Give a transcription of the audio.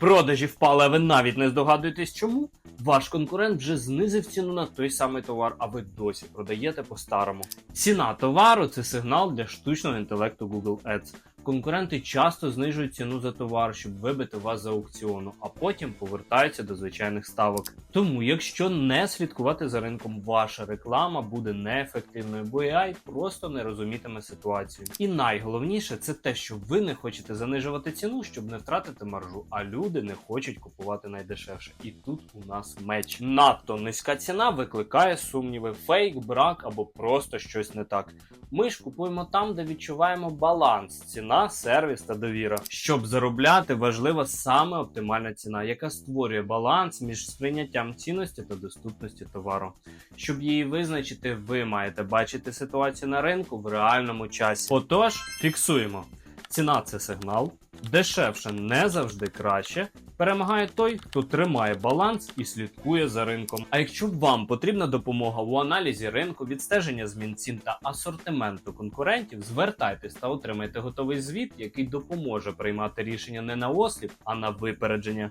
Продажі впали, а ви навіть не здогадуєтесь чому? Ваш конкурент вже знизив ціну на той самий товар, а ви досі продаєте по-старому. Ціна товару це сигнал для штучного інтелекту Google Ads. Конкуренти часто знижують ціну за товар, щоб вибити вас з аукціону, а потім повертаються до звичайних ставок. Тому, якщо не слідкувати за ринком, ваша реклама буде неефективною, бо AI просто не розумітиме ситуацію. І найголовніше це те, що ви не хочете занижувати ціну, щоб не втратити маржу, а люди не хочуть купувати найдешевше. І тут у нас меч. Надто низька ціна викликає сумніви, фейк, брак або просто щось не так. Ми ж купуємо там, де відчуваємо баланс, ціна, сервіс та довіра. Щоб заробляти, важлива саме оптимальна ціна, яка створює баланс між сприйняттям цінності та доступності товару. Щоб її визначити, ви маєте бачити ситуацію на ринку в реальному часі. Отож, фіксуємо. Ціна це сигнал, дешевше не завжди краще. Перемагає той, хто тримає баланс і слідкує за ринком. А якщо вам потрібна допомога у аналізі ринку, відстеження змін цін та асортименту конкурентів, звертайтесь та отримайте готовий звіт, який допоможе приймати рішення не на осліп, а на випередження.